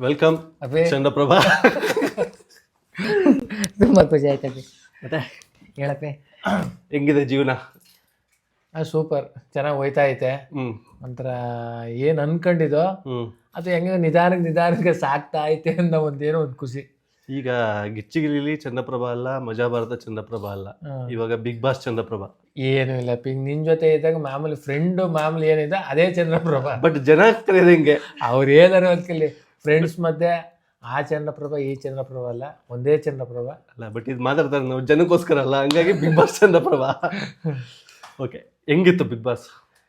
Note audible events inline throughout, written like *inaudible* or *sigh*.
Welcome Abhi. Chandraprabha. ತುಂಬಾ ಖುಷಿ ಆಯ್ತಪ್ಪಿ ಮತ್ತೆ? ಹೇಳಪ್ಪಿ. ಹೆಂಗಿದೆ ಜೀವನ? ಸೂಪರ್. ಚೆನ್ನಾಗಿ ಹೋಯ್ತಾ ಐತೆ. ಹ್ಮ್. ಒಂಥರ ಏನು ಅನ್ಕೊಂಡಿದ್ದೋ ಹ್ಮ್. ಅದು ಹೆಂಗ ನಿಧಾನಕ್ಕೆ ನಿಧಾನಕ್ಕೆ ಸಾಕ್ತಾ ಐತೆ ಅನ್ನೋ ಒಂದೇನೋ ಒಂದು ಖುಷಿ. ಈಗ ಗಿಚ್ಚಿಗಿಲಿ ಚಂದ್ರಪ್ರಭಾ ಅಲ್ಲ ಮಜಾ ಭಾರತ ಚಂದ್ರಪ್ರಭಾ ಅಲ್ಲ. ಇವಾಗ ಬಿಗ್ ಬಾಸ್ ಚಂದ್ರಪ್ರಭಾ. ಏನು ಇಲ್ಲ ಪಿ ನಿನ್ ಜೊತೆ ಇದ್ದಾಗ ಮಾಮೂಲಿ ಫ್ರೆಂಡು ಮಾಮೂಲಿ ಏನಿದೆ ಅದೇ ಚಂದ್ರಪ್ರಭಾ. ಬಟ್ ಜನ ಕರೆಯೋದು ಹಿಂಗೆ? ಅವ್ರು ಏನಾರು ಅನ್ಕಲಿ ಫ್ರೆಂಡ್ಸ್ ಮಧ್ಯೆ ಆ ಚಂದ್ರಪ್ರಭ ಈ ಚಂದ್ರಪ್ರಭ ಅಲ್ಲ ಒಂದೇ ಚಂದ್ರಪ್ರಭ. ಅಲ್ಲ ಬಟ್ ಇದು ಮಾತಾಡ್ತಾರೆ ನಾವು ಜನಕ್ಕೋಸ್ಕರ ಅಲ್ಲ ಹಂಗಾಗಿ ಬಿಗ್ ಬಾಸ್ ಚಂದ್ರಪ್ರಭ. ಓಕೆ ಹೆಂಗಿತ್ತು ಬಿಗ್ ಬಾಸ್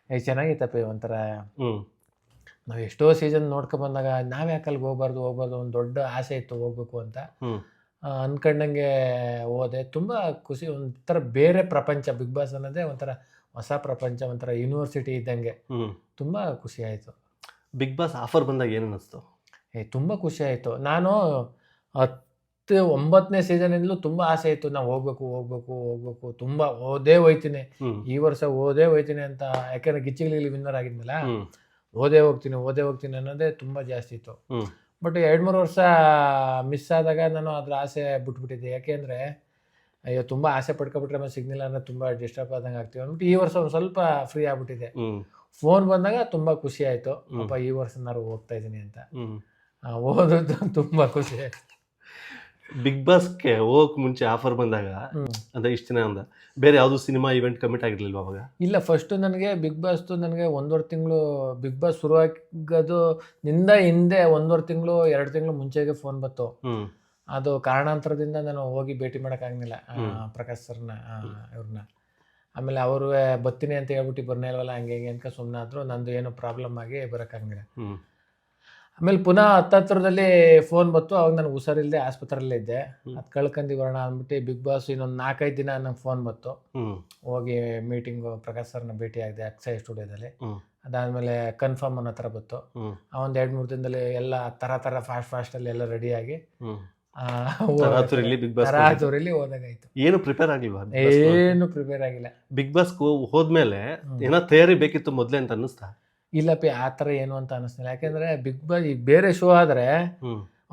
ಏ ಚೆನ್ನಾಗಿತ್ತಪ್ಪ ಒಂಥರ. ಹ್ಞೂ ನಾವು ಎಷ್ಟೋ ಸೀಸನ್ ನೋಡ್ಕೊಂಡ್ ಬಂದಾಗ ನಾವ್ ಯಾಕೆ ಅಲ್ಲಿಗೆ ಹೋಗ್ಬಾರ್ದು ಹೋಗ್ಬಾರ್ದು ಒಂದು ದೊಡ್ಡ ಆಸೆ ಇತ್ತು ಹೋಗ್ಬೇಕು ಅಂತ. ಅನ್ಕಂಡಂಗೆ ಹೋದೆ. ತುಂಬ ಖುಷಿ ಒಂಥರ ಬೇರೆ ಪ್ರಪಂಚ. ಬಿಗ್ ಬಾಸ್ ಅನ್ನೋದೇ ಒಂಥರ ಹೊಸ ಪ್ರಪಂಚ ಒಂಥರ ಯೂನಿವರ್ಸಿಟಿ ಇದ್ದಂಗೆ. ತುಂಬಾ ತುಂಬ ಖುಷಿ ಆಯಿತು. ಬಿಗ್ ಬಾಸ್ ಆಫರ್ ಬಂದಾಗ ಏನು ಅನಿಸ್ತು? ಏ ತುಂಬ ಖುಷಿ ಆಯಿತು. ನಾನು ಹತ್ತು ಒಂಬತ್ತನೇ ಸೀಸನಿಂದಲೂ ತುಂಬ ಆಸೆ ಇತ್ತು. ನಾವು ಹೋಗ್ಬೇಕು ಹೋಗ್ಬೇಕು ಹೋಗ್ಬೇಕು. ತುಂಬ ಓದೇ ಹೋಯ್ತೀನಿ. ಈ ವರ್ಷ ಓದೇ ಹೋಯ್ತೀನಿ ಅಂತ ಯಾಕೆಂದ್ರೆ ಗಿಚ್ಚಿಗಳಿಗೆ ವಿನ್ನರ್ ಆಗಿದ್ನಲ್ಲ? ಓದೇ ಹೋಗ್ತೀನಿ ಓದೇ ಹೋಗ್ತೀನಿ ಅನ್ನೋದೇ ತುಂಬ ಜಾಸ್ತಿ ಇತ್ತು. ಬಟ್ ಎರಡು ಮೂರು ವರ್ಷ ಮಿಸ್ ಆದಾಗ ನಾನು ಅದ್ರ ಆಸೆ ಬಿಟ್ಬಿಟ್ಟಿದ್ದೆ. ಯಾಕೆಂದ್ರೆ ಅಯ್ಯೋ ತುಂಬ ಆಸೆ ಪಡ್ಕೊಬಿಟ್ರೆ ಮತ್ತೆ ಸಿಗ್ನಿಲ್ಲ ಅನ್ನೋದು ತುಂಬ ಡಿಸ್ಟರ್ಬ್ ಆದಂಗೆ ಆಗ್ತೀವಿ ಅಂದ್ಬಿಟ್ಟು ಈ ವರ್ಷ ಒಂದು ಸ್ವಲ್ಪ ಫ್ರೀ ಆಗ್ಬಿಟ್ಟಿದೆ. ಫೋನ್ ಬಂದಾಗ ತುಂಬ ಖುಷಿ ಆಯಿತು. ಅಪ್ಪ ಈ ವರ್ಷ ನಾನು ಹೋಗ್ತಾ ಇದ್ದೀನಿ ಅಂತ. ಓದೋದು ತುಂಬ ಖುಷಿ ಬಿಗ್ ಬಾಸ್ಗೆ ಹೋಗಕ್ ಮುಂಚೆ ಆಫರ್ ಬಂದಾಗ. ಅಂದ್ರೆ ಇಷ್ಟು ದಿನ ಅಂದ ಬೇರೆ ಯಾವ್ದು ಸಿನಿಮಾ ಇವೆಂಟ್ ಕಮಿಟ್ ಆಗಿರ್ಲಿಲ್ವ ಅವಾಗ? ಇಲ್ಲ ಫಸ್ಟು ನನಗೆ ಬಿಗ್ ಬಾಸ್ದು ನನಗೆ ಒಂದೂವರೆ ತಿಂಗಳು ಬಿಗ್ ಬಾಸ್ ಶುರು ಆಗೋದು ನಿಂದ ಹಿಂದೆ ಒಂದೂವರೆ ತಿಂಗಳು ಎರಡು ತಿಂಗಳು ಮುಂಚೆಗೆ ಫೋನ್ ಬಂತು. ಅದು ಕಾರಣಾಂತರದಿಂದ ನಾನು ಹೋಗಿ ಭೇಟಿ ಮಾಡೋಕ್ಕಾಗಲಿಲ್ಲ. ಪ್ರಕಾಶ್ ಸರ್ನ ಇವ್ರನ್ನ. ಆಮೇಲೆ ಅವರು ಬರ್ತೀನಿ ಅಂತ ಹೇಳ್ಬಿಟ್ಟು ಬರ್ನೇ ಇಲ್ವಲ್ಲ ಹಂಗೆ ಹಿಂಗೆ ಅಂತ ಸುಮ್ಮನೆ ಆದ್ರು ನಂದು ಏನೋ ಪ್ರಾಬ್ಲಮ್ ಆಗಿ ಬರೋಕ್ಕಾಗಲಿಲ್ಲ ಆಮೇಲೆ ಪುನಃ ಹತ್ತತ್ರದಲ್ಲಿ ಫೋನ್ ಬಂತು. ಅವಾಗ ನಾನು ಹುಷಾರಿಲ್ಲದೆ ಆಸ್ಪತ್ರೆಯಲ್ಲೇ ಇದ್ದೆ. ಅದು ಕಳ್ಕಂಡಿ ಬರೋಣ ಅಂದ್ಬಿಟ್ಟು ಬಿಗ್ ಬಾಸ್ ಇನ್ನೊಂದು ನಾಲ್ಕೈದು ದಿನ ನಂಗೆ ಫೋನ್ ಬಂತು. ಹೋಗಿ ಮೀಟಿಂಗು ಪ್ರಕಾಶ್ ಸರ್ನ ಭೇಟಿ ಆಗಿದೆ ಅಕ್ಷಯ್ ಸ್ಟುಡಿಯೋದಲ್ಲಿ ಅದಾದಮೇಲೆ ಕನ್ಫರ್ಮ್ ಅನ್ನೋ ಥರ ಬಂತು. ಆ ಒಂದು ಎರಡು ಮೂರು ದಿನದಲ್ಲಿ ಎಲ್ಲ ಥರ ಥರ ಫಾಸ್ಟ್ ಫಾಸ್ಟಲ್ಲಿ ಎಲ್ಲ ರೆಡಿಯಾಗಿ ಹ್ಮ್. ತರಾತುರಿಲಿ ಬಿಗ್ ಬಾಸ್ ತರಾತುರಿಲಿ ಹೋದಾಗಾಯ್ತು ಏನು ಪ್ರಿಪೇರ್ ಆಗಿಲ್ವಾ ಏನು ಪ್ರಿಪೇರ್ ಆಗಿಲ್ಲ. ಬಿಗ್ ಬಾಸ್ ಹೋದ್ಮೇಲೆ. ಏನೋ ತಯಾರಿ ಬೇಕಿತ್ತು ಮೊದ್ಲೇ ಅಂತ ಅನ್ನಿಸ್ತಾ? ಇಲ್ಲ ಪಿ ಆ ಥರ ಏನು ಅಂತ ಅನಿಸ್ತಿಲ್ಲ. ಯಾಕಂದ್ರೆ ಬಿಗ್ ಬಾಸ್ ಈಗ ಬೇರೆ ಶೋ ಆದರೆ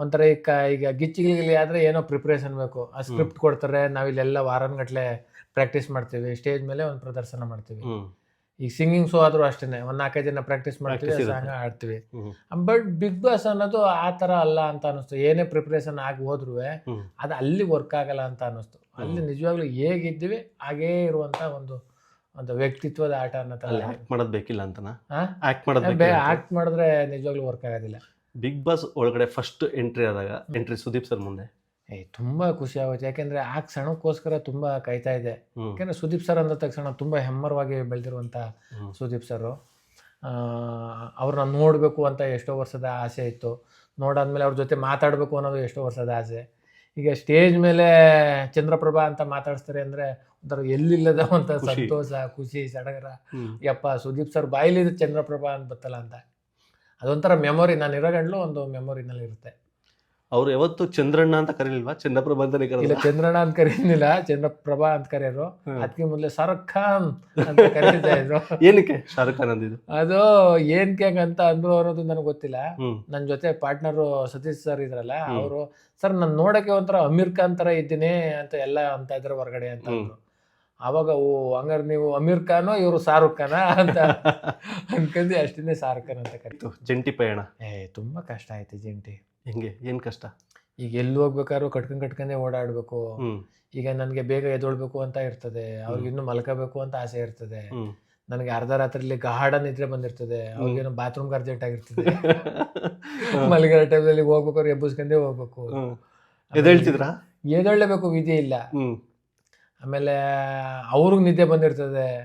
ಒಂಥರ ಈಗ ಈಗ ಗಿಚ್ಚಿಗಿಲಿ ಆದರೆ ಏನೋ ಪ್ರಿಪ್ರೇಷನ್ ಬೇಕು. ಆ ಸ್ಕ್ರಿಪ್ಟ್ ಕೊಡ್ತಾರೆ ನಾವಿಲ್ಲೆಲ್ಲ ವಾರನ್ಗಟ್ಲೆ ಪ್ರಾಕ್ಟೀಸ್ ಮಾಡ್ತೀವಿ. ಸ್ಟೇಜ್ ಮೇಲೆ ಒಂದು ಪ್ರದರ್ಶನ ಮಾಡ್ತೀವಿ. ಈಗ ಸಿಂಗಿಂಗ್ ಶೋ ಆದರೂ ಅಷ್ಟೇ ಒಂದು ನಾಲ್ಕೈದು ದಿನ ಪ್ರಾಕ್ಟೀಸ್ ಮಾಡ್ತೀವಿ Practice ಸಾಂಗ್ ಆಡ್ತೀವಿ ಬಟ್ ಬಿಗ್ ಬಾಸ್ ಅನ್ನೋದು ಆ ಥರ ಅಲ್ಲ ಅಂತ ಅನಿಸ್ತು. ಏನೇ ಪ್ರಿಪ್ರೇಷನ್ ಆಗಿ ಹೋದ್ರೂ ಅದು ಅಲ್ಲಿ ವರ್ಕ್ ಆಗಲ್ಲ ಅಂತ ಅನ್ನಿಸ್ತು ಅಲ್ಲಿ ನಿಜವಾಗ್ಲೂ ಹೇಗಿದ್ದೀವಿ ಹಾಗೇ ಇರುವಂಥ ಒಂದು ಒಂದು ವ್ಯಕ್ತಿತ್ವದ ಆಟ ಅನ್ನೋ ಥರ ಅಲ್ಲಿ ಆಕ್ಟ್ ಮಾಡೋದು ಬೇಕಿಲ್ಲ ಅಂತನಾ? ಹಾ? ಆಕ್ಟ್ ಮಾಡೋದ್ ಆಕ್ಟ್ ಮಾಡಿದ್ರೆ ನಿಜವಾಗ್ಲೂ ವರ್ಕ್ ಆಗೋದಿಲ್ಲ. ಬಿಗ್ ಬಾಸ್ ಒಳಗಡೆ ಫಸ್ಟ್ ಎಂಟ್ರಿ ಆದಾಗ ಎಂಟ್ರಿ ಸುದೀಪ್ ಸರ್ ಮುಂದೆ. ಏ ತುಂಬಾ ಖುಷಿ ಆಗುತ್ತೆ. ಯಾಕೆಂದ್ರೆ ಆ ಕ್ಷಣಕ್ಕೋಸ್ಕರ ತುಂಬಾ ಕಾಯ್ತಾ ಇದೆ. ಯಾಕಂದ್ರೆ ಯಾಕೆಂದ್ರೆ ಸುದೀಪ್ ಸರ್ ಅಂದ ತಕ್ಷಣ ತುಂಬಾ ಹೆಮ್ಮರವಾಗಿ ಬೆಳೆದಿರುವಂತ ಹ್ಮ್. ಸುದೀಪ್ ಸರ್ ಅವ್ರನ್ನ ನೋಡಬೇಕು ಅಂತ ಎಷ್ಟೋ ವರ್ಷದ ಆಸೆ ಇತ್ತು. ನೋಡಾದ್ಮೇಲೆ ಅವ್ರ ಜೊತೆ ಮಾತಾಡಬೇಕು ಅನ್ನೋದು ಎಷ್ಟೋ ವರ್ಷದ ಆಸೆ. ಈಗ ಸ್ಟೇಜ್ ಮೇಲೆ ಚಂದ್ರಪ್ರಭಾ ಅಂತ ಮಾತಾಡಿಸ್ತಾರೆ ಅಂದ್ರೆ ಒಂಥರ ಎಲ್ಲಿಲ್ಲದ ಅಂತ. ಸಂತೋಷ ಖುಷಿ ಸಡಗರ. ಯಪ್ಪ ಸುದೀಪ್ ಸರ್ ಬಾಯಿಲಿದ್ರೆ ಚಂದ್ರಪ್ರಭಾ ಅಂತ ಬತ್ತಲ್ಲ ಅಂತ. ಅದೊಂಥರ ಮೆಮೊರಿ ನಾನು ಇರೋ ಗಂಡ್ಲು ಒಂದು ಮೆಮೊರಿನಲ್ಲಿ ಇರುತ್ತೆ ಅವ್ರು ಯಾವತ್ತು ಚಂದ್ರಣ್ಣ ಅಂತ ಕರೀಲಿಲ್ವಾ? ಚಂದ್ರಪ್ರಭಾ ಅಂತಾನೆ ಇಲ್ಲ ಕರೆದ ಚಂದ್ರಣ್ಣ ಅಂತ ಕರೀಲಿಲ್ಲ ಚಂದ್ರಪ್ರಭಾ ಅಂತ ಕರೆಯೋರು. ಅದಕ್ಕೆ ಮೊದಲೇ ಶಾರುಖ್ ಖಾನ್ ಅಂತ ಕರೀತಾ ಇದ್ರು. ಏನಕ್ಕೆ ಶಾರುಖ್ ಖಾನ್ ಅಂದಿದ್ದು? ಅದು ಏನ್ಕೆ ಅಂತ ಅಂದ್ರು ಅನ್ನೋದು ನನಗೆ ಗೊತ್ತಿಲ್ಲ. ಹ್ಮ್. ನನ್ನ ಜೊತೆ ಪಾರ್ಟ್ನರು ಸತೀಶ್ ಸರ್ ಇದ್ರಲ್ಲ ಹ್ಮ್. ಅವರು ಸರ್ ನಾನು ನೋಡಕ್ಕೆ ಒಂಥರ ಅಮೀರ್ ಖಾನ್ ತರ ಇದ್ದೀನಿ ಅಂತ ಎಲ್ಲ ಅಂತ ಇದ್ರು ಹೊರಗಡೆ ಅಂತ ಅವಾಗ ಅಂದ್ರು ಆವಾಗ ಓ ಹಂಗಾರೆ ನೀವು ಅಮೀರ್ ಖಾನು ಇವರು ಶಾರುಖ್ ಖಾನ? ಅಂತ *laughs* ಅನ್ಕೊಂಡು ಅಷ್ಟೇ ಶಾರುಖ್ ಖಾನ್ ಅಂತ ಕರೀತು. ಜಂಟಿ ಪಯಣ. ಏ ತುಂಬಾ ಕಷ್ಟ ಆಯ್ತು ಜಂಟಿ. ಹೆಂಗೆ? ಏನ್ ಕಷ್ಟ? ಈಗ ಎಲ್ಲಿ ಹೋಗ್ಬೇಕಾದ್ರೂ ಕಟ್ಕೊಂಡ್ ಕಟ್ಕೊಂಡೆ ಓಡಾಡ್ಬೇಕು. ಈಗ ನನಗೆ ಬೇಗ ಎದ್ದೊಳ್ಬೇಕು ಅಂತ ಇರ್ತದೆ. ಅವ್ರಿಗೆ ಇನ್ನು ಮಲ್ಕೋಬೇಕು ಅಂತ ಆಸೆ ಇರ್ತದೆ. ನನಗೆ ಅರ್ಧ ರಾತ್ರಿಲಿ ಗಾರ್ಡನ್ ನಿದ್ರೆ ಬಂದಿರ್ತದೆ. ಅವ್ರಿಗೇನೋ ಬಾತ್ರೂಮ್ಗೆ ಅರ್ಜೆಂಟ್ ಆಗಿರ್ತದೆ. ಮಲಗಿರೋ ಅಲ್ಲಿ ಹೋಗ್ಬೇಕಾದ್ರೆ ಎಬ್ಬಿಸ್ಕೊಂಡೇ ಹೋಗ್ಬೇಕು. ಎದ್ದೇಳ್ತಿದ್ರಾ? ಎದ್ದೇಳಲೇಬೇಕು ವಿಧಿ ಇಲ್ಲ. ಆಮೇಲೆ ಅವ್ರಿಗೆ ನಿದ್ದೆ ಬಂದಿರ್ತದೆ.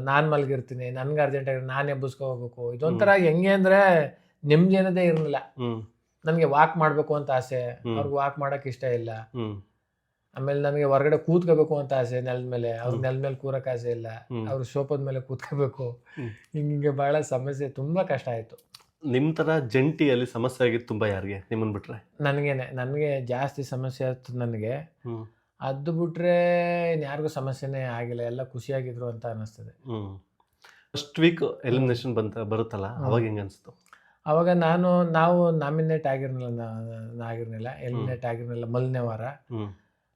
ನಾನು ಮಲಗಿರ್ತೀನಿ ನನ್ಗೆ ಅರ್ಜೆಂಟ್ ಆಗಿ ನಾನು ಎಬ್ಬಿಸ್ಕೊ ಹೋಗ್ಬೇಕು. ಇದೊಂಥರ ಹೆಂಗೆ ಅಂದ್ರೆ ನೆಮ್ಮದಿ ಅನ್ನೋದೇ ಇರಲಿಲ್ಲ. ನನಗೆ ವಾಕ್ ಮಾಡಬೇಕು ಅಂತ ಆಸೆ. ಅವ್ರಿಗೆ ವಾಕ್ ಮಾಡಕ್ ಇಷ್ಟ ಇಲ್ಲ. ಆಮೇಲೆ ನಮಗೆ ಹೊರಗಡೆ ಕೂತ್ಕೋಬೇಕು ಅಂತ ಆಸೆ ನೆಲದ ಮೇಲೆ. ಅವ್ರ ನೆಲದ ಮೇಲೆ ಕೂರಕ್ ಆಸೆ ಇಲ್ಲ. ಅವ್ರ ಸೋಪದ ಮೇಲೆ ಕೂತ್ಕೋಬೇಕು. ಹಿಂಗೆ ಬಹಳ ಸಮಸ್ಯೆ ತುಂಬಾ ಕಷ್ಟ ಆಯ್ತು. ನಿಮ್ ತರ ಜಂಟಿಯಲ್ಲಿ ಸಮಸ್ಯೆ ಆಗಿತ್ತು ತುಂಬಾ ಯಾರಿಗೆ? ನಿಮ್ಮನ್ ಬಿಟ್ರೆ? ನನಗೇನೆ. ನನಗೆ ಜಾಸ್ತಿ ಸಮಸ್ಯೆ ಆಯ್ತು ನನಗೆ. ಅದು ಬಿಟ್ರೆ ಯಾರಿಗೂ ಸಮಸ್ಯೆನೇ ಆಗಿಲ್ಲ. ಎಲ್ಲ ಖುಷಿಯಾಗಿದ್ರು ಅಂತ ಅನಿಸ್ತದೆ. ಫಸ್ಟ್ ವೀಕ್ ಎಲಿಮಿನೇಷನ್ ಬಂತ ಬರುತ್ತಲ್ಲ? ಅವಾಗ ಹೆಂಗ ಅನ್ಸ್ತು? ಅವಾಗ ನಾನು ನಾವು ನಾಮಿನೇಟ್ ಆಗಿರ್ನಿಲ್ಲ ಆಗಿರ್ನಿಲ್ಲ ಎಲಿಮಿನೇಟ್ ಆಗಿರ್ನಿಲ್ಲ ಮೊದಲನೇ ವಾರ.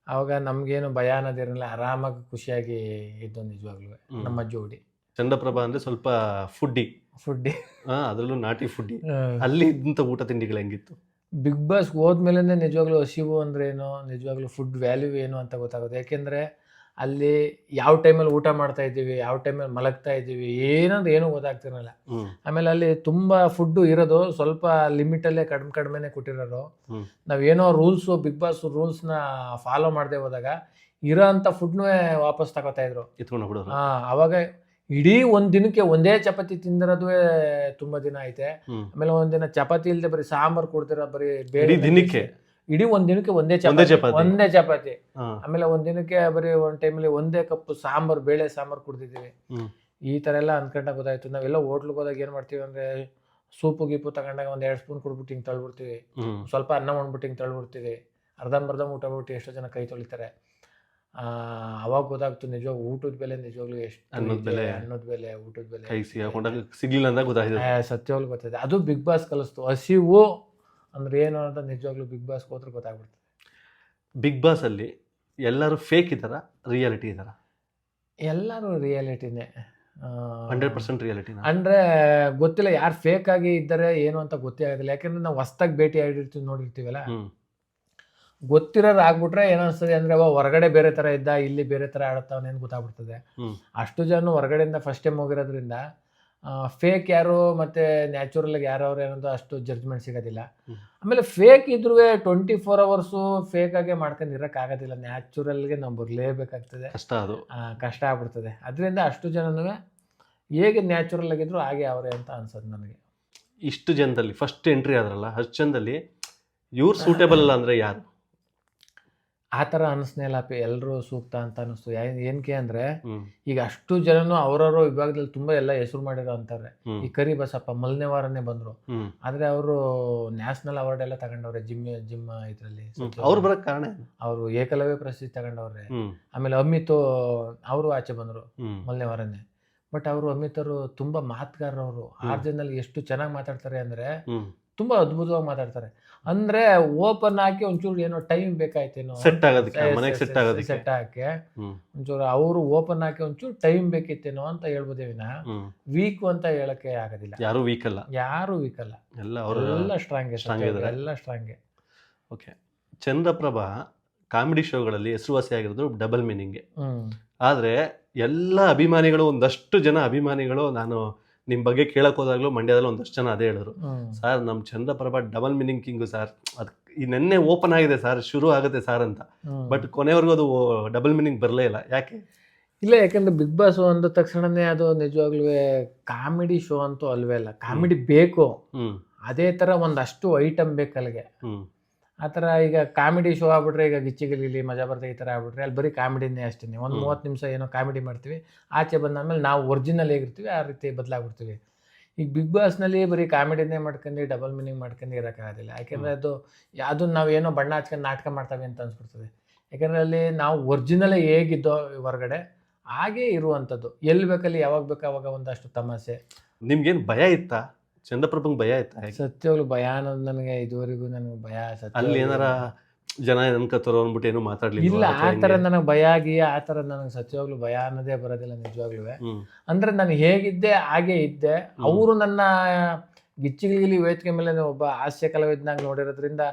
ಅವಾಗ ನಮ್ಗೇನು ಭಯ ಅನ್ನೋದಿರಲಿಲ್ಲ ಆರಾಮಾಗಿ ಖುಷಿಯಾಗಿ ಇದ್ದು ನಿಜವಾಗ್ಲೂ. ನಮ್ಮ ಜೋಡಿ. ಚಂದ್ರಪ್ರಭಾ ಅಂದ್ರೆ ಸ್ವಲ್ಪ ಫುಡ್ಡಿ. ಫುಡ್ಡಿ. ಅದರಲ್ಲೂ ಅದ್ರಲ್ಲೂ ನಾಟಿ ಫುಡ್ಡಿ. ಅಲ್ಲಿ ಇದ್ದಂತ ಊಟ ತಿಂಡಿಗಳು ಹೆಂಗಿತ್ತು? ಬಿಗ್ ಬಾಸ್ ಹೋದ್ಮೇಲೆ ನಿಜವಾಗ್ಲೂ ಹಸಿವು ಅಂದ್ರೆ ಏನು ನಿಜವಾಗ್ಲೂ ಫುಡ್ ವ್ಯಾಲ್ಯೂ ಏನು ಅಂತ ಗೊತ್ತಾಗುತ್ತೆ ಯಾಕೆಂದ್ರೆ ಅಲ್ಲಿ ಯಾವ ಟೈಮಲ್ಲಿ ಊಟ ಮಾಡ್ತಾ ಇದ್ದೀವಿ ಯಾವ ಟೈಮಲ್ಲಿ ಮಲಗ್ತಾ ಇದ್ದೀವಿ ಏನಂದ್ರೆ ಏನೂ ಗೊತ್ತಾಗ್ತಿರಲ್ಲ. ಆಮೇಲೆ ಅಲ್ಲಿ ತುಂಬ ಫುಡ್ಡು ಇರೋದು ಸ್ವಲ್ಪ ಲಿಮಿಟಲ್ಲೇ ಕಡಿಮೆ ಕಡಿಮೆನೇ ಕೊಟ್ಟಿರೋರು ನಾವು ನಾವೇನೋ ರೂಲ್ಸು ಬಿಗ್ ಬಾಸ್ ರೂಲ್ಸ್ನ ಫಾಲೋ ಮಾಡದೆ ಹೋದಾಗ ಇರೋ ಅಂಥ ಫುಡ್ನೇ ವಾಪಸ್ ತಗೋತಾ ಇದ್ರು. ಹಾಂ ಅವಾಗ ಇಡೀ ಒಂದು ದಿನಕ್ಕೆ ಒಂದೇ ಚಪಾತಿ ತಿಂದಿರೋದು ತುಂಬ ದಿನ ಐತೆ. ಆಮೇಲೆ ಒಂದಿನ ಚಪಾತಿ ಇಲ್ಲದೆ ಬರೀ ಸಾಂಬಾರ್ ಕೊಡ್ತಿರೋ ಬರೀ ಬೇರೆ ದಿನಕ್ಕೆ? ಇಡೀ ಒಂದ್ ದಿನಕ್ಕೆ ಒಂದೇ ಚಪಾತಿ ಒಂದೇ ಚಪಾತಿ. ಆಮೇಲೆ ಒಂದ್ ದಿನಕ್ಕೆ ಬರೀ ಒಂದ್ ಟೈಮಲ್ಲಿ ಒಂದೇ ಕಪ್ ಸಾಂಬಾರ್ ಬೇಳೆ ಸಾಂಬಾರ್ ಕುಡ್ದಿದ್ದೀವಿ. ಈ ತರ ಎಲ್ಲ ಅನ್ಕೊಂಡಾಗ ಗೊತ್ತಾಯ್ತು. ನಾವೆಲ್ಲ ಹೋಟ್ಲಿಗೆ ಹೋದಾಗ ಏನ್ ಮಾಡ್ತೀವಿ ಅಂದ್ರೆ ಸೂಪು ಗೀಪು ತಗೊಂಡಾಗ ಒಂದ್ ಎರಡು ಸ್ಪೂನ್ ಕೊಡ್ಬಿಟ್ಟು ಹಿಂಗೆ ತಳ್ಬಿಡ್ತೀವಿ. ಸ್ವಲ್ಪ ಅನ್ನ ಮಾಡ್ಬಿಟ್ಟು ಹಿಂಗ್ ತಳ್ಬಿಡ್ತೀವಿ. ಅರ್ಧಂಬರ್ಧ ಊಟ ಬಿಟ್ಟು ಎಷ್ಟೋ ಜನ ಕೈ ತೊಳಿತಾರೆ. ಆ, ಅವಾಗ ಗೊತ್ತಾಗ್ತು ನಿಜವಾಗ ಊಟದ ಬೆಲೆ ನಿಜವಾಗ್ಲೂ ಎಷ್ಟು ಅನ್ನದ ಬೆಲೆ. ಅನ್ನದ ಬೆಲೆ ಊಟದ ಬೆಲೆ. ಸಿಗ್ಲಿಲ್ಲ ಗೊತ್ತಾಯ್ತು ಸತ್ಯವಾಗ್ಲೂ ಗೊತ್ತಿದೆ ಅದು ಬಿಗ್ ಬಾಸ್ ಕಲಿಸ್ತು. ಹಸಿವು ಅಂದ್ರೆ ಏನು ಅಂತ ನಿಜವಾಗ್ಲೂ ಬಿಗ್ ಬಾಸ್ ಹೋದ್ರೆ ಗೊತ್ತಾಗ್ಬಿಡ್ತದೆ. ಬಿಗ್ ಬಾಸ್ ಅಲ್ಲಿ ಎಲ್ಲರೂ ಫೇಕ್ ಇದ್ದಾರ? ರಿಯಾಲಿಟಿ ಇದ್ದಾರ? ಎಲ್ಲರೂ ರಿಯಾಲಿಟಿನೇ ಹಂಡ್ರೆಡ್ ಪರ್ಸೆಂಟ್ ರಿಯಾಲಿಟಿ ಅಂದ್ರೆ ಗೊತ್ತಿಲ್ಲ ಯಾರು ಫೇಕ್ ಆಗಿ ಇದ್ದಾರೆ ಏನು ಅಂತ ಗೊತ್ತೇ ಆಗೋದಿಲ್ಲ. ಯಾಕಂದ್ರೆ ನಾವು ಹೊಸ್ದಾಗಿ ಭೇಟಿ ಆಗಿರ್ತೀವಿ ನೋಡಿರ್ತೀವಲ್ಲ? ಗೊತ್ತಿರೋರು ಆಗ್ಬಿಟ್ರೆ ಏನನ್ಸ್ತದೆ ಅಂದ್ರೆ ಅವ ಹೊರಗಡೆ ಬೇರೆ ತರ ಇದ್ದ ಇಲ್ಲಿ ಬೇರೆ ತರ ಆಡುತ್ತವನೇನು ಗೊತ್ತಾಗ್ಬಿಡ್ತದೆ. ಅಷ್ಟು ಜನ ಹೊರಗಡೆಯಿಂದ ಫಸ್ಟ್ ಟೈಮ್ ಹೋಗಿರೋದ್ರಿಂದ ಫೇಕ್ ಯಾರು ಮತ್ತೆ ನ್ಯಾಚುರಲ್ ಆಗಿ ಯಾರು ಅವ್ರು ಏನಂತ ಅಷ್ಟು ಜಡ್ಜ್ಮೆಂಟ್ ಸಿಗೋದಿಲ್ಲ. ಆಮೇಲೆ ಫೇಕ್ ಇದ್ರೂ ಟ್ವೆಂಟಿ ಫೋರ್ ಅವರ್ಸು ಫೇಕ್ ಆಗೇ ಮಾಡ್ಕೊಂಡು ಇರೋಕ್ಕಾಗೋದಿಲ್ಲ. ನ್ಯಾಚುರಲ್ಗೆ ನಾವು ಬರಲೇಬೇಕಾಗ್ತದೆ. ಕಷ್ಟ ಅದು. ಕಷ್ಟ ಆಗ್ಬಿಡ್ತದೆ. ಅದರಿಂದ ಅಷ್ಟು ಜನನೂ ಹೇಗೆ ನ್ಯಾಚುರಲ್ ಆಗಿದ್ರು ಹಾಗೆ ಅವರೇ ಅಂತ ಅನ್ಸೋದು ನನಗೆ. ಇಷ್ಟು ಜನದಲ್ಲಿ ಫಸ್ಟ್ ಎಂಟ್ರಿ ಆದ್ರಲ್ಲ ಅಷ್ಟು ಜನದಲ್ಲಿ ಇವ್ರು ಸೂಟೇಬಲ್ ಅಲ್ಲ ಅಂದ್ರೆ ಯಾರು? ಆ ಥರ ಅನಿಸ್ನೇ ಇಲ್ಲ. ಎಲ್ಲರೂ ಸೂಕ್ತ ಅಂತ ಅನಿಸ್ತು. ಏನಕ್ಕೆ ಅಂದರೆ ಈಗ ಅಷ್ಟು ಜನನು ಅವ್ರವ್ರ ವಿಭಾಗದಲ್ಲಿ ತುಂಬ ಎಲ್ಲ ಹೆಸರು ಮಾಡಿರೋ ಅಂತಾರೆ ಈ ಕರಿ ಬಸಪ್ಪ ಮೊದಲನೇ ವಾರನೇ ಬಂದರು. ಆದರೆ ಅವರು ನ್ಯಾಷನಲ್ ಅವಾರ್ಡ್ ಎಲ್ಲ ತಗೊಂಡವ್ರೆ ಜಿಮ್ ಜಿಮ್ ಇದರಲ್ಲಿ. ಅವ್ರು ಬರಕ್ ಕಾರಣ? ಅವರು ಏಕಲವ್ಯ ಪ್ರಶಸ್ತಿ ತಗೊಂಡವ್ರೆ. ಆಮೇಲೆ ಅಮಿತ್ ಅವರು ಆಚೆ ಬಂದರು ಹ್ಮ್. ಮೊದಲನೇ ವಾರನೇ. ಬಟ್ ಅವರು ಅಮಿತ್ ಅವರು. ತುಂಬ ಮಾತುಗಾರರವರು ಆರು ಜನದಲ್ಲಿ ಎಷ್ಟು ಚೆನ್ನಾಗಿ ಮಾತಾಡ್ತಾರೆ ಅಂದರೆ ತುಂಬ ಅದ್ಭುತವಾಗಿ ಮಾತಾಡ್ತಾರೆ. ಅಂದರೆ ಓಪನ್ ಹಾಕಿ ಒಂಚೂರು ಏನೋ ಟೈಮ್ ಬೇಕಾಯ್ತೇನೋ. ಸೆಟ್ ಆಗೋದಕ್ಕೆ ಮನೆಗೆ ಸೆಟ್ ಆಗೋದಕ್ಕೆ. ಸೆಟ್ ಹಾಕಿ. ಒಂಚೂರು ಅವರು ಓಪನ್ ಹಾಕಿ ಒಂಚೂರು ಟೈಮ್ ಬೇಕಿತ್ತೇನೋ ಅಂತ ಹೇಳ್ಬೋದೇ ವಿನ. ವೀಕ್ ಅಂತ ಹೇಳಕ್ಕೆ ಆಗೋದಿಲ್ಲ. ಯಾರು ವೀಕ್ ಅಲ್ಲ. ಯಾರು ವೀಕ್ ಅಲ್ಲ. ಎಲ್ಲ ಅವರು ಎಲ್ಲ ಸ್ಟ್ರಾಂಗ್ ಸ್ಟ್ರಾಂಗ್ ಎಲ್ಲ ಸ್ಟ್ರಾಂಗ್ ಓಕೆ ಚಂದ್ರಪ್ರಭಾ ಕಾಮಿಡಿ ಶೋಗಳಲ್ಲಿ ಹೆಸರುವಾಸಿ ಆಗಿರೋದು ಡಬಲ್ ಮೀನಿಂಗ್ ಆದರೆ ಎಲ್ಲ ಅಭಿಮಾನಿಗಳು ಒಂದಷ್ಟು ಜನ ಅಭಿಮಾನಿಗಳು ನಾನು ನಿಮ್ಮ ಬಗ್ಗೆ ಕೇಳಕ್ ಹೋದಾಗ್ಲೂ ಮಂಡ್ಯದಲ್ಲಿ ಒಂದಷ್ಟು ಜನ ಅದೇ ಹೇಳಿದ್ರು ಸರ್ ನಮ್ಮ Chandraprabha double meaning king sir. ಅದು ಈ ನೆನ್ನೆ ಓಪನ್ ಆಗಿದೆ ಸರ್ ಶುರು ಆಗುತ್ತೆ ಸರ್ ಅಂತ. ಬಟ್ ಕೊನೆವರೆಗೂ ಅದು ಡಬಲ್ ಮೀನಿಂಗ್ ಬರಲೇ ಇಲ್ಲ. ಯಾಕೆ? ಇಲ್ಲ ಯಾಕಂದ್ರೆ ಬಿಗ್ ಬಾಸ್ ಅಂದ ತಕ್ಷಣನೇ ಅದು ನಿಜವಾಗ್ಲೂ ಕಾಮಿಡಿ ಶೋ ಅಂತೂ ಅಲ್ವೇ ಅಲ್ಲ ಕಾಮಿಡಿ ಬೇಕು. ಅದೇ ತರ ಒಂದಷ್ಟು ಐಟಮ್ ಬೇಕು ಅಲ್ಲಿಗೆ ಹ್ಮ್. ಆ ಥರ ಈಗ ಕಾಮಿಡಿ ಶೋ ಆಗ್ಬಿಟ್ರೆ ಈಗ ಗಿಚ್ಚಿಗಿಲಿ ಮಜಾ ಬರ್ತಾ ಈ ಥರ ಆಗ್ಬಿಟ್ರೆ ಅಲ್ಲಿ ಬರೀ ಕಾಮಿಡಿನೇ ಅಷ್ಟೇ ಒಂದು. ಮೂವತ್ತು ನಿಮಿಷ ಏನೋ ಕಾಮಿಡಿ ಮಾಡ್ತೀವಿ ಆಚೆ ಬಂದಾದ್ಮೇಲೆ ನಾವು ಒರಿಜಿನಲ್ ಹೇಗಿರ್ತೀವಿ ಆ ರೀತಿ ಬದಲಾಗ್ಬಿಡ್ತೀವಿ. ಈಗ ಬಿಗ್ ಬಾಸ್ನಲ್ಲಿ ಬರೀ ಕಾಮಿಡಿನೇ ಮಾಡ್ಕೊಂಡು ಡಬಲ್ ಮೀನಿಂಗ್ ಮಾಡ್ಕೊಂಡು ಇರೋಕ್ಕಾಗೋದಿಲ್ಲ. ಯಾಕೆಂದರೆ ಅದು ಅದು ನಾವು ಏನೋ ಬಣ್ಣ ಹಚ್ಕೊಂಡು ನಾಟಕ ಮಾಡ್ತವೆ ಅಂತ ಅನ್ಸ್ಬಿಡ್ತದೆ. ಯಾಕೆಂದರೆ ಅಲ್ಲಿ ನಾವು ಒರಿಜಿನಲೇ ಹೇಗಿದ್ದೋ ಹೊರಗಡೆ ಹಾಗೇ ಇರುವಂಥದ್ದು. ಎಲ್ಲಿ ಬೇಕಲ್ಲಿ ಯಾವಾಗ ಬೇಕು ಅವಾಗ ಒಂದಷ್ಟು ತಮಾಷೆ. ನಿಮ್ಗೇನು ಭಯ ಇತ್ತಾ? ಚಂದ್ರಪ್ರಭಂಗೆ ಭಯ ಇತ್ತಾ ಹೇಗೆ? ಸತ್ಯವಾಗ್ಲು ಭಯ ಅನ್ನೋದು ನನಗೆ ಇದುವರೆಗೂ ನನಗೆ ಭಯ ಸತ್ಯ ಅಲ್ಲಿ ಏನಾರ ಜನ ಅನ್ಕೋತಾರೋ ಅಂದ್ಬಿಟ್ಟು ಏನು ಮಾತಾಡ್ಲಿಲ್ಲ ಇಲ್ಲ ಆ ಥರ ನನಗೆ ಭಯ ಆಗಿ ಆ ಥರ ನನಗೆ ಸತ್ಯವಾಗ್ಲೂ ಭಯ ಅನ್ನೋದೇ ಬರೋದಿಲ್ಲ ನಿಜವಾಗ್ಲೂ. ಅಂದ್ರೆ ನಾನು ಹೇಗಿದ್ದೆ ಹಾಗೆ ಇದ್ದೆ. ಅವರು ನನ್ನ ಗಿಚ್ಚಿಗಿಲಿ ವೇದಿಕೆ ಮೇಲೆ ಒಬ್ಬ ಹಾಸ್ಯ ಕಲಾವಿದನಾಗಿ ನೋಡಿರೋದ್ರಿಂದ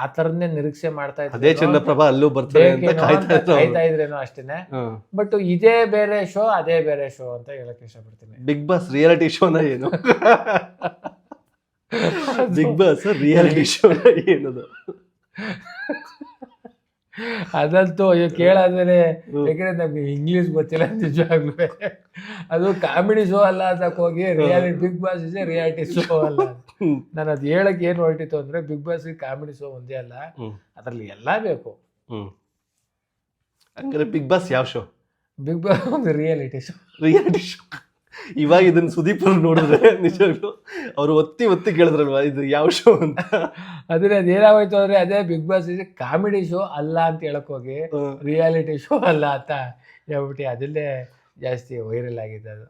ಆ ಥರನೇ ನಿರೀಕ್ಷೆ ಮಾಡ್ತಾ ಅದೇ ಇದ್ದೆ ಚಂದ್ರಪ್ರಭಾ ಅಲ್ಲೂ ಬರ್ತಾರೆ ಅಂತ ಕಾಯ್ತಾ ಇದ್ರು ಕಾಯ್ತಾ ಇದ್ರೇನೋ ಅಷ್ಟೇನೆ. ಬಟ್ ಇದೇ ಬೇರೆ ಶೋ ಅದೇ ಬೇರೆ ಶೋ ಅಂತ ಹೇಳಕ್ ಇಷ್ಟಪಡ್ತೀನಿ. ಬಿಗ್ ಬಾಸ್ ರಿಯಾಲಿಟಿ ಶೋನ ಏನು? ಬಿಗ್ ಬಾಸ್ ರಿಯಾಲಿಟಿ ಶೋ ಏನದು? ಅದಂತೂ ಅಯ್ಯೋ ಕೇಳಾದ್ಮೇಲೆ ಹ್ಮ್. ಯಾಕಂದ್ರೆ ನಮ್ಗೆ ಇಂಗ್ಲಿಷ್ ಗೊತ್ತಿಲ್ಲ ನಿಜವಾಗ್ಲೂ. ಅದು ಕಾಮಿಡಿ ಶೋ ಅಲ್ಲ ಅದಕ್ಕೆ ಹೋಗಿ reality big boss is reality show ಅಲ್ಲ. ನಾನು ಅದು ಹೇಳಕ್ ಏನು ಹೊರಟಿತ್ತು ಅಂದ್ರೆ ಬಿಗ್ ಬಾಸ್ ಕಾಮಿಡಿ ಶೋ ಒಂದೇ ಅಲ್ಲ. ಅದರಲ್ಲಿ ಎಲ್ಲ ಬೇಕು. ಹಂಗಾರೆ ಬಿಗ್ ಬಾಸ್ ಯಾವ ಶೋ ಬಿಗ್ ಬಾಸ್ ಒಂದು ರಿಯಾಲಿಟಿ ಶೋ ರಿಯಾಲಿಟಿ ಶೋ ಇವಾಗ ಇದನ್ನ ಸುದೀಪ್ ಅವ್ರು ನೋಡಿದ್ರೆ ನಿಜವಾಗ್ಲು ಅವ್ರು ಒತ್ತಿ ಒತ್ತಿ ಕೇಳಿದ್ರಲ್ವಾ ಇದು ಯಾವ ಶೋ ಅಂತ? ಅದೇ ಅದೇನಾಗೋಯ್ತು ಅಂದ್ರೆ ಅದೇ big boss is comedy show ಅಲ್ಲ ಅಂತ ಹೇಳಕ್ ಹೋಗಿ ರಿಯಾಲಿಟಿ ಶೋ ಅಲ್ಲ ಅಂತ ಹೇಳ್ಬಿಟ್ಟು ಅದಲ್ಲೇ ಜಾಸ್ತಿ ವೈರಲ್ ಆಗಿದೆ ಅದು.